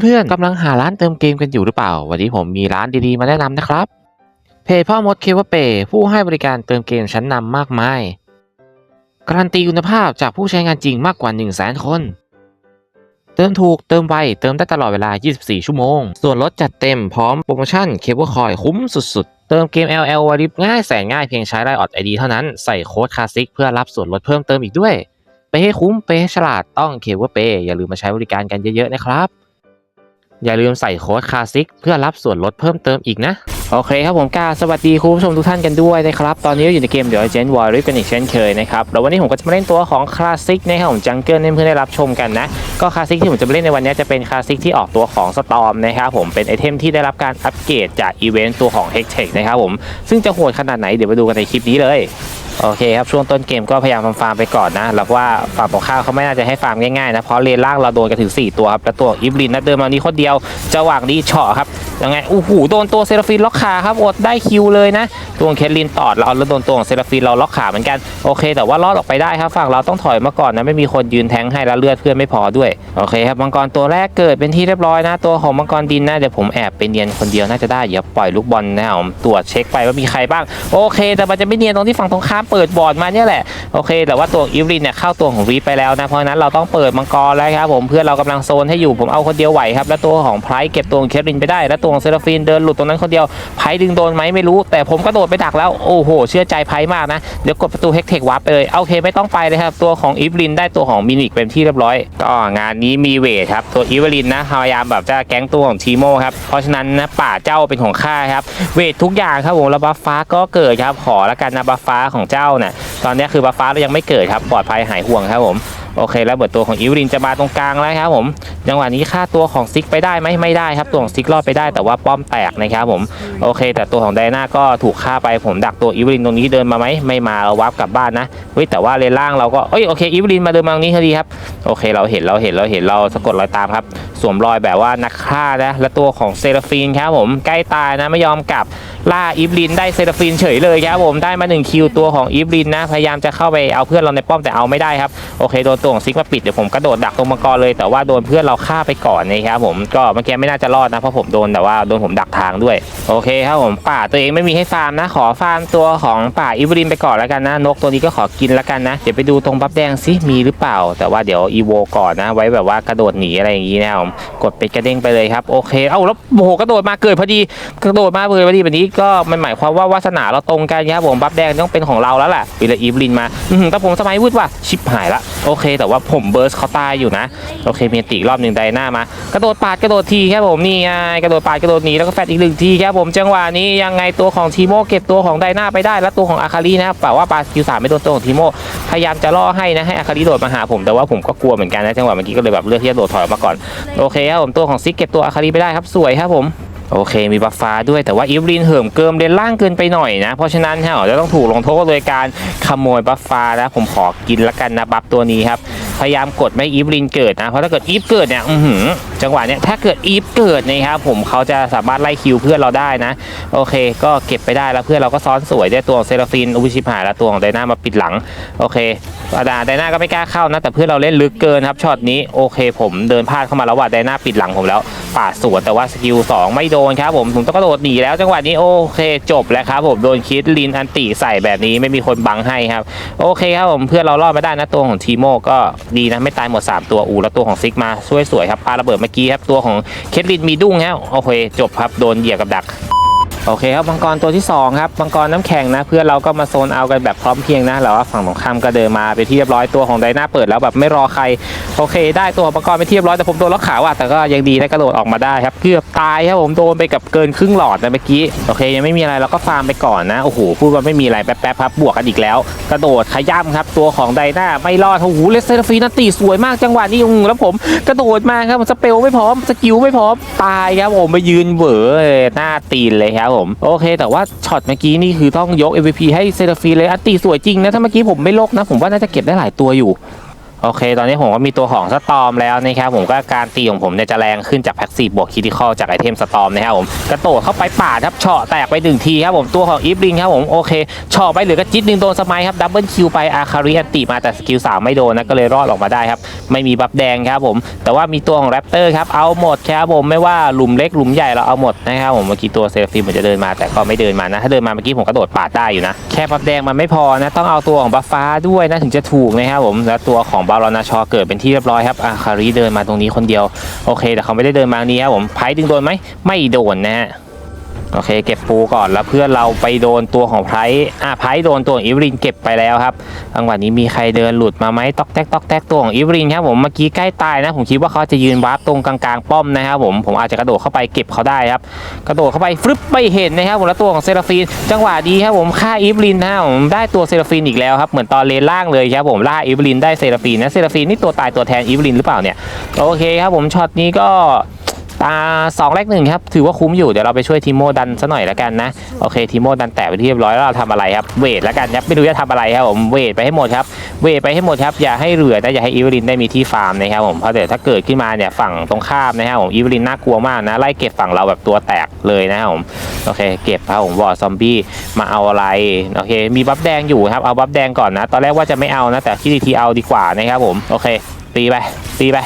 เพื่อนๆกำลังหาร้านเติมเกมกันอยู่หรือเปล่า วันนี้ผมมีร้านดีๆมาแนะนำนะครับ เพจพ่อมดเคเวเปผู้ให้บริการเติมเกมชั้นนำมากมาย การันตีคุณภาพจากผู้ใช้งานจริงมากกว่า 1 0 0 0 0แสนคน เติมถูกเติมไวเติมได้ตลอดเวลา 24 ชั่วโมง ส่วนลดจัดเต็มพร้อมโปรโมชั่นเคเบิลคอยคุ้มสุดๆ เติมเกม LL วาริบง่ายแสนง่ายเพียงใช้ไลน์ออดไอดีเท่านั้นใส่โค้ดคาซิกเพื่อรับส่วนลดเพิ่มเติมอีกด้วย ไปให้คุ้มไปให้ฉลาดต้องเคเบิลเปอย่าลืมมาใช้บริการกันเยอะๆนะครับ อย่าลืมใส่โค้ดคาซิกเพื่อรับส่วนลดเพิ่มเติมอีกนะ โอเคครับผมกาสวัสดีคุณผู้ชมทุกท่านกันด้วยนะครับ ตอนนี้อยู่ในเกมเดี๋ยวเจนวอร์ริกันอีกเช่นเคยนะครับแล้ววันนี้ผมก็จะมาเล่นตัวของคลาสสิกนะครับผมจังเกิลให้เพื่อนได้รับชมกันนะ ก็คลาสสิกที่ผมจะมาเล่นในวันนี้จะเป็นคลาสสิกที่ออกตัวของสตอมนะครับผมเป็นไอเทมที่ได้รับการอัปเกรดจากอีเวนต์ตัวของ h e x t e c h นะครับผมซึ่งจะโหดขนาดไหนเดี๋ยวไปดูกันในคลิปนี้เลย โอเคครับช่วงต้นเกมก็พยายามฟาร์มไปก่อนนะแล้วว่าฝั่งของข้าวเขาไม่น่าจะให้ฟาร์มง่ายๆนะเพราะเลนล่างเราโดนกันถึง4ตัวครับแล้วตัวอีบลินนะเดินมานี้คนเดียวจะหวังดีเฉาะครับ ยังไงโอ้โหโดนตัวเซราฟินล็อกขาครับอดได้คิวเลยนะตัวเคทลินตอดเราแล้วโดนตัวของเซราฟินเราล็อกขาเหมือนกันโอเค แต่ว่ารอดออกไปได้ครับฝั่งเราต้องถอยมาก่อนนะไม่มีคนยืนแทงให้แล้วเลือดเพื่อนไม่พอด้วยโอเคครับมังกรตัวแรกเกิดเป็นที่เรียบร้อยนะ ตัวของมังกรดินนะเดี๋ยวผมแอบไปเนียนคนเดียวน่าจะได้เดี๋ยวปล่อยลูกบอลนะครับผมตรวจเช็คไปว่ามีใครบ้างโอเค แต่มันจะไม่เนียนตรงที่ฝั่งตรงข้ามเปิดบอร์ดมาเนี่ยแหละโอเค แต่ว่าตัวอีฟลินเนี่ยเข้าตัวของวีไปแล้วนะเพราะนั้นเราต้องเปิดมังกรแล้วครับผมเพื่อนเรากำลังโซนให้อยู่ผมเอาคนเดียวไหวครับแล้วตัวของไพร์เก็บตัวของเคทลินไปได้แล้วตัวของเซราฟินเดินหลุดตรงนั้นคนเดียวไพรดึงโดนไหมไม่รู้ แต่ผมกระโดดไปดักแล้วโอ้โห เชื่อใจไพรมากนะ เดี๋ยวกดประตูเฮกเทควับไปเลยโอเคไม่ต้องไปเลยครับตัวของอีฟลินได้ตัวของมินิกเป็นที่เรียบร้อย ก็งานนี้มีเวทครับตัวอีฟลินนะพยายามแบบจะแก๊งตัวของทีโมครับเพราะฉะนั้นนะป่าเจ้าเป็นของข้าครับเวททุกอย่างครับผมแล้วบัฟฟ้าก็เกิดครับขอละกันนะบัฟฟ้าของเจ้าน่ะตอนนี้คือบัฟฟ้าเรายังไม่เกิดครับปลอดภัยหายห่วงครับผม โอเค แล้วเบิดตัวของอีวลินจะมาตรงกลางแล้วครับผมจังหวะนี้ฆ่าตัวของซิกไปได้ไหมไม่ได้ครับตัวของซิกรอดไปได้แต่ว่าป้อมแตกนะครับผมโอเค แต่ตัวของไดนาก็ถูกฆ่าไปผมดักตัวอีวลินตรงนี้เดินมาไหมไม่มาเราวับกลับบ้านนะเฮ้ยแต่ว่าเลนล่างเราก็เอ้ยโอเคอีวลินมาเดินมาตรงนี้พอดีครับโอเคเราเห็นเราเห็นเราเห็นเราสะกดรอยตามครับสวมรอยแบบว่านักฆ่านะและตัวของเซราฟีนครับผมใกล้ตายนะไม่ยอมกลับล่าอีฟลินได้เซราฟีนเฉยเลยครับผมได้มา1คิวตัวของอีฟลินนะพยายามจะเข้าไปเอาเพื่อนเราในป้อมแต่เอาไม่ได้ครับโอเคโดนตัวของซิกมาปิดเดี๋ยวผมกระโดดดักตรงมังกรเลยแต่ว่าโดนเพื่อนเราฆ่าไปก่อนนะครับผมก็เมื่อกี้ไม่น่าจะรอดนะเพราะผมโดนแต่ว่าโดนผมดักทางด้วยโอเคครับผมป่าตัวเองไม่มีให้ฟาร์มนะ ขอฟาร์มตัวของป่าอีฟลินไปก่อนแล้วกันนะนกตัวนี้ก็ขอกินแล้วกันนะเดี๋ยวไปดูตรงบัฟแดงซิมีหรือเปล่า แต่ว่าเดี๋ยวอีโวก่อนนะ ไว้แบบว่ากระโดดหนีอะไรอย่างนี้นะผมกดเป็ดกระเด้งไปเลยครับโอเคเอ้าแล้วโอ้โหกระโดดมาเกิดพอดีกระโดดมาเลยพอดีแบบนี้ก็มันหมายความว่าวาสนาเราตรงกันครับผมบัฟแดงต้องเป็นของเราแล้วแหละวิลอีฟลินมาอื้อหือแต่ผมสมัยวุดว่ะชิบหายละโอเคแต่ว่าผมเบิร์สเขาตายอยู่นะ โอเคมีตีอีกรอบหนึ่งไดหน้ามากระโดดปาดกระโดดทีครับผมนี่ไงกระโดดปาดกระโดดหนีแล้วก็แฟดอีกหนึ่งทีครับผมจังหวะนี้ยังไงตัวของทีโมเก็บตัวของไดหน้าไปได้แล้วตัวของอาคารีนะครับแต่ว่าปาสกิลสามไม่โดนตัวของทีโมพยายามจะล่อให้นะให้อาคารีโดดมาหาผมแต่ว่าผมก็กลัวเหมือนกันนะจังหวะเมื่อกี้ก็เลยแบบเลือกที่จะโดดถอยออกมาก่อนโอเคครับผมตัวของซิกเก็บตัวอาคารีไปได้ครับสวยครับผม โอเคมีบัฟฟ้าด้วยแต่ว่าอีฟลินเหิมเกิมเลนล่างเกินไปหน่อยนะ เพราะฉะนั้นฮะจะต้องถูกลงโทษโดยการขโมยบัฟฟ้านะผมขอกินละกันนะบัฟตัวนี้ครับพยายามกดไม่อีฟลินเกิดนะเพราะถ้าเกิดอีฟเกิดเนี่ยอือหือจังหวะเนี้ยถ้าเกิดอีฟเกิดนะครับผมเขาจะสามารถไล่คิวเพื่อนเราได้นะ โอเค ก็เก็บไปได้แล้วเพื่อนเราก็ซ้อนสวยได้ตัวของเซราฟินอุยชิพายแล้วตัวของไดนามาปิดหลังโอเคอาดาไดนาก็ไม่กล้าเข้านะแต่เพื่อนเราเล่นลึกเกินครับช็อตนี้โอเค ผมเดินพลาดเข้ามาแล้วว่าไดนาปิดหลังผมแล้วป่าสวนแต่ว่าสกิลสองไม่โดนครับผมผมต้องกระโดดหนีแล้วจังหวะนี้โอเคจบแล้วครับผมโดนคิดลินอันติใส่แบบนี้ไม่มีคนบังให้ครับโอเคครับผมเพื่อนเรารอดมาได้นะตัวของทีโมก็ดีนะไม่ตายหมด 3 ตัวอูแล้วตัวของซิกมาช่วยสวยครับปาระเบิดเมื่อกี้ครับตัวของเคทลินมีดุ้งครับโอเคจบครับโดนเหยียบกับดัก โอเคครับมังกรตัวที่สองครับมังกรน้ำแข็งนะเพื่อนเราก็มาโซนเอากันแบบพร้อมเพรียงนะแล้วว่าฝั่งตรงข้ามก็เดินมาไปที่เรียบร้อยตัวของไดนาเปิดแล้วแบบไม่รอใครโอเค ได้ตัวมังกรไปที่เรียบร้อยแต่ผมโดนล็อกขาว่ะแต่ก็ยังดีได้กระโดดออกมาได้ครับเกือบตายครับผมโดนไปกับเกินครึ่งหลอดนะเมื่อกี้โอเค ยังไม่มีอะไรเราก็ฟาร์มไปก่อนนะโอ้โหพูดว่าไม่มีอะไรแป๊บๆครับบวกกันอีกแล้ว กระโดดขย้ำครับตัวของไดนาไม่รอดโอ้โหเลสเซอร์ฟีนันตีสวยมากจังหวะนี้อืมแล้วผมกระโดดมาครับสเปลไม่พร้อมสกิลไม่พร้อมตายครับผมไปยืนเหวอหน้าตีนเลยครับผมโอเค แต่ว่าช็อตเมื่อกี้นี่คือต้องยก MVP ให้เซราฟีเลยอัตตีสวยจริงนะถ้าเมื่อกี้ผมไม่ลกนะผมว่าน่าจะเก็บได้หลายตัวอยู่ โอเค ตอนนี้ผมก็มีตัวของสตอมแล้วนะครับผมก็การตีของผมเนี่ยจะแรงขึ้นจากแพ็กซีบวกคิติคอลจากไอเทมสตอมนะครับผมกระโดดเข้าไปป่าครับเฉาะแตกไปหนึ่งทีครับผมตัวของอีฟลิงครับผมโอเคเฉาะไปเหลือกระจิตหนึ่งโดนสมัยครับดับเบิลคิวไปอาคาริอันติมาแต่สกิลสามไม่โดนนะก็เลยรอดออกมาได้ครับไม่มีบัฟแดงครับผม แต่ว่ามีตัวของแรปเตอร์ครับเอาหมดครับผมไม่ว่าหลุมเล็กหลุมใหญ่เราเอาหมดนะครับผมเมื่อกี้ตัวเซลฟิมเหมือนจะเดินมาแต่ก็ไม่เดินมานะถ้าเดินมาเมื่อกี้ผมกระโดดปาดได้อยู่นะแค่บัฟแดงมันไม่พอนะต้องเอาตัวของบัฟฟ้าด้วยนะถึงจะถูกนะครับผมแล้วตัวของบารอนาชอเกิดเป็นที่เรียบร้อยครับอาคาริเดินมาตรงนี้คนเดียวโอเค แต่เขาไม่ได้เดินมางนี้ครับผมไพ่ดึงโดนไหมไม่โดนนะฮะ โอเค เก็บปูก่อนแล้วเพื่อนเราไปโดนตัวของไพร์อะไพร์โดนตัวของอีฟรินเก็บไปแล้วครับจังหวะนี้มีใครเดินหลุดมาไหมตอกแตกตอกแตกตัวของอีฟรินครับผมเมื่อกี้ใกล้ตายนะ ผมคิดว่าเขาจะยืนวาร์ปตรงกลางๆป้อมนะครับผมผมอาจจะกระโดดเข้าไปเก็บเขาได้ครับกระโดดเข้าไปฟึบไม่เห็นนะครับผมแล้วตัวของเซราฟีน จังหวะดีครับผมฆ่าอีฟลินนะครับผมได้ตัวเซราฟีนอีกแล้วครับเหมือนตอนเลนล่างเลยครับผมล่าอีฟลินได้เซราฟีนนะเซราฟีนนี่ตัวตายตัวแทนอีฟลินหรือเปล่าเนี่ยโอเคครับผมช็อตนี้ก็ ตาสองแรกหนึ่งครับ ถือว่าคุ้มอยู่ เดี๋ยวเราไปช่วยทีโมดันซะหน่อยแล้วกันนะ โอเคทีโมดันแตะไปที่เรียบร้อยแล้วเราทำอะไรครับ เวทแล้วกันครับ ไม่รู้จะทำอะไรครับผม เวทไปให้หมดครับ เวทไปให้หมดครับ อย่าให้เหลือนะ อย่าให้อีฟลินได้มีที่ฟาร์มนะครับผม เพราะเดี๋ยวถ้าเกิดขึ้นมาเนี่ยฝั่งตรงข้ามนะครับผม อีฟลินน่ากลัวมากนะ ไล่เก็บฝั่งเราแบบตัวแตกเลยนะครับผม โอเค เก็บครับผมวอร์ซอมบี้มาเอาอะไร โอเค มีบัฟแดงอยู่ครับ เอาบัฟแดงก่อนนะ ตอนแรกว่าจะไม่เอานะ แต่ที่ดีทีเอาดีกว่านะครับผม โอเค ตีไป ตีไป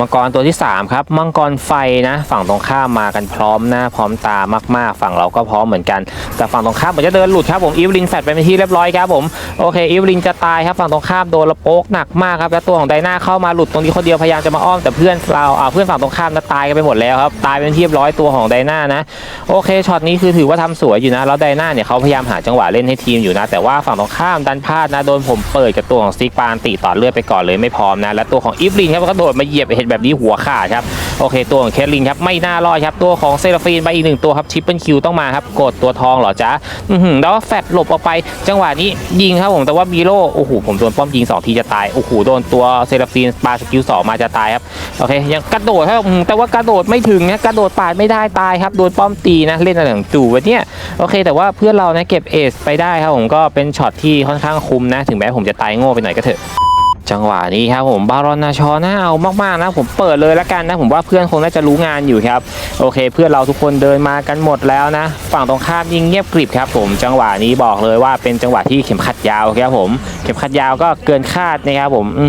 มังกรตัวที่ 3 ครับ มังกรไฟนะ ฝั่งตรงข้ามมากันพร้อมหน้าพร้อมตามากๆ ฝั่งเราก็พร้อมเหมือนกัน แต่ฝั่งตรงข้ามเหมือนจะเดินหลุดครับผมอีฟลินแฟดไปเป็นที่เรียบร้อยครับผมโอเคอีฟลินจะตายครับฝั่งตรงข้ามโดนระโปกหนักมากครับแล้วตัวของไดนาเข้ามาหลุดตรงนี้คนเดียวพยายามจะมาอ้อมแต่เพื่อนเราอ่าเพื่อนฝั่งตรงข้ามนะตายกันไปหมดแล้วครับตายเป็นที่เรียบร้อยตัวของไดนานะโอเคช็อตนี้คือถือว่าทำสวยอยู่นะแล้วไดนาเนี่ยเขาพยายามหาจังหวะเล่นให้ทีมอยู่นะ แต่ว่าฝั่งตรงข้ามดันพลาดนะโดนผมเปิดกับตัวของซิกปานตีต่อเลือดไปก่อนเลยไม่พร้อมนะและตัวของอีฟลินครับก็โดดมาเหยียบเห็นแบบนี้หัวขาดครับโอเค ตัวของเคทลินครับไม่น่ารอดครับตัวของเซราฟีนไปอีกหนึ่งตัวครับชิปเปิลคิวต้องมาครับกดตัวทองเหรอจ๊ะอือหือแล้วแฟดหลบออกไป จังหวะนี้ยิงครับผมแต่ว่าบีโร่โอ้โหผมโดนป้อมยิงสองทีจะตายโอ้โหโดนตัวเซราฟีนปาสกิลสองมาจะตายครับโอเคยังกระโดดครับอืมแต่ว่ากระโดดไม่ถึงนะกระโดดปาดไม่ได้ตายครับโดนป้อมตีนะเล่นอะไรของจู่วะเนี่ยโอเค แต่ว่าเพื่อนเรานะเก็บเอสไปได้ครับผมก็เป็นช็อตที่ค่อนข้างคุ้มนะถึงแม้ผมจะตายโง่ไปหน่อยก็เถอะ จังหวะนี้ครับผมบารอนนาชอน่าเอามากๆนะผมเปิดเลยละกันนะผมว่าเพื่อนคงน่าจะรู้งานอยู่ครับโอเค เพื่อนเราทุกคนเดินมากันหมดแล้วนะ ฝั่งตรงข้ามยิงเงียบกริบครับผมจังหวะนี้บอกเลยว่าเป็นจังหวะที่เข็มขัดยาวครับผมเข็มขัดยาวก็เกินคาดนะครับผมอื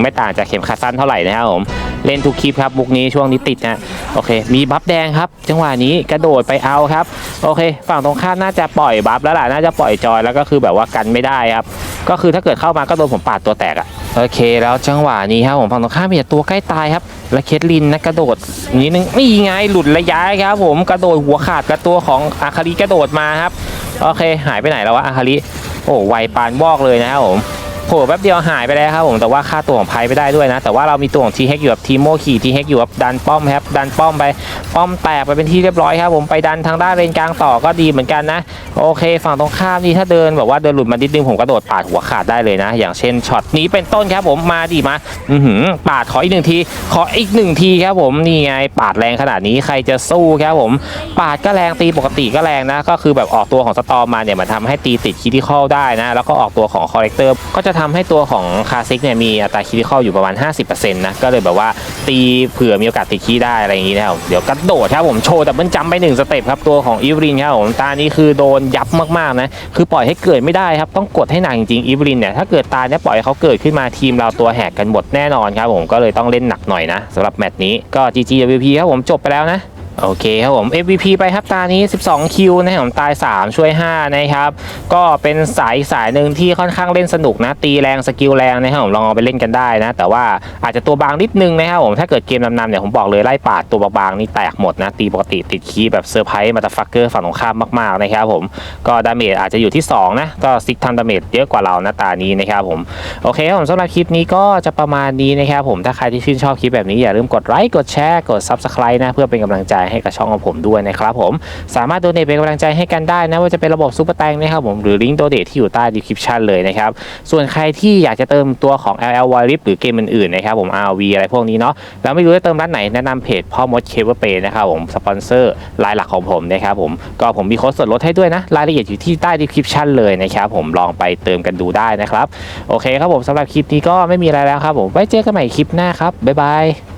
ไม่ต่างจากเข็มขัดสั้นเท่าไหร่นะครับผม เล่นทุกคลิปครับบุกนี้ช่วงนี้ติดนะโอเค มีบัฟแดงครับ จังหวะนี้กระโดดไปเอาครับ โอเค ฝั่งตรงข้ามน่าจะปล่อยบัฟแล้วล่ะน่าจะปล่อยจอยแล้วก็คือแบบว่ากันไม่ได้ครับก็คือถ้าเกิดเข้ามาก็โดนผมปาดตัวแตกอะโอเค แล้วจังหวะนี้ครับผมฝั่งตรงข้ามมีแต่ตัวใกล้ตายครับ และเคทลินนะกระโดดนิดนึงนี่ไงหลุดระยะครับผมกระโดดหัวขาดกับตัวของอาคาริกระโดดมาครับโอเค หายไปไหนแล้ววะอาคาริโอ้ไวปานวอกเลยนะครับผม โผล่แป๊บเดียวหายไปแล้วครับผมแต่ว่าค่าตัวของไพไปได้ด้วยนะ แต่ว่าเรามีตัวของทีเฮกอยู่กับทีโมขี่ทีเฮกอยู่กับดันป้อมครับดันป้อมไปป้อมแตกไปเป็นที่เรียบร้อยครับผมไปดันทางด้านเลนกลางต่อก็ดีเหมือนกันนะ โอเค ฝั่งตรงข้ามนี่ถ้าเดินแบบว่าเดินหลุดมาดิดนึงผมกระโดดปาดหัวขาดได้เลยนะ อย่างเช่นช็อตนี้เป็นต้นครับผมมาดีมาอือหือปาดขออีกหนึ่งทีขออีกหนึ่งทีครับผมนี่ไงปาดแรงขนาดนี้ใครจะสู้ครับผมปาดก็แรงตีปกติก็แรงนะ ก็คือแบบออกตัวของสตอมมาเนี่ยมันทำให้ตีติดคิติคอลได้นะ แล้วก็ออกตัวของคอร์เรคเตอร์ก็จะทำให้ตัวของคาซิกเนี่ยมีอัตราคิติคอลอยู่ประมาณ 50%นะ ก็เลยแบบว่าตีเผื่อมีโอกาสติดคีได้อะไรอย่างนี้นะครับเดี๋ยวกระโดดครับผมโชว์ดับเบิลจัมไปหนึ่งสเต็ปครับตัวของอีฟรินครับผมตานี้คือโดนยับมากๆนะคือปล่อยให้เกิดไม่ได้ครับต้องกดให้หนักจริงๆอีฟรินเนี่ยถ้าเกิดตาเนี่ยปล่อยเขาเกิดขึ้นมาทีมเราตัวแหกกันหมดแน่นอนครับผมก็เลยต้องเล่นหนักหน่อยนะสำหรับแมตช์นี้ก็ GGWP ครับผมจบไปแล้วนะ โอเคครับผม MVP ไปครับตานี้ 12 คิวนะครับผมตาย 3 ช่วย 5 นะครับ ก็เป็นสายสายหนึ่งที่ค่อนข้างเล่นสนุกนะ ตีแรงสกิลแรงนะครับผมลองเอาไปเล่นกันได้นะ แต่ว่าอาจจะตัวบางนิดนึงนะครับผม ถ้าเกิดเกมนำๆเนี่ยผมบอกเลยไล่ปาดตัวบางๆนี่แตกหมดนะ ตีปกติติดคีแบบเซอร์ไพรส์มาตาฟักเกอร์ฝั่งตรงข้ามมากๆนะครับผม ก็ดาเมจอาจจะอยู่ที่ 2 นะ ก็ซิกทำดาเมจเยอะกว่าเรานะตานี้นะครับผม โอเคครับผมสำหรับคลิปนี้ก็จะประมาณนี้นะครับผม ถ้าใครที่ชื่นชอบคลิปแบบนี้อย่าลืมกดไลค์ กดแชร์ กด Subscribe นะเพื่อเป็นกำลังใจให้กับช่องของผมด้วยนะครับผมสามารถโดเนทเป็นกำลังใจให้กันได้นะว่าจะเป็นระบบซูเปอร์แตงนะครับผมหรือลิงก์โดเนทที่อยู่ใต้ดีคริปชันเลยนะครับส่วนใครที่อยากจะเติมตัวของ LL w i r i p หรือเกมอื่นๆนะครับผม RV อะไรพวกนี้เนาะแล้วไม่รู้จะเติมร้านไหนแนะนำเพจพ่อมดเคเบิลเปย์นะครับผมสปอนเซอร์รายหลักของผมนะครับผมก็ผมมีโค้ดส่วนลดให้ด้วยนะรายละเอียดอยู่ที่ใต้ดีคริปชันเลยนะครับผมลองไปเติมกันดูได้นะครับโอเคครับผมสำหรับคลิปนี้ก็ไม่มีอะไรแล้วครับผมไว้เจอกันใหม่คลิปหน้าครับบ๊ายบาย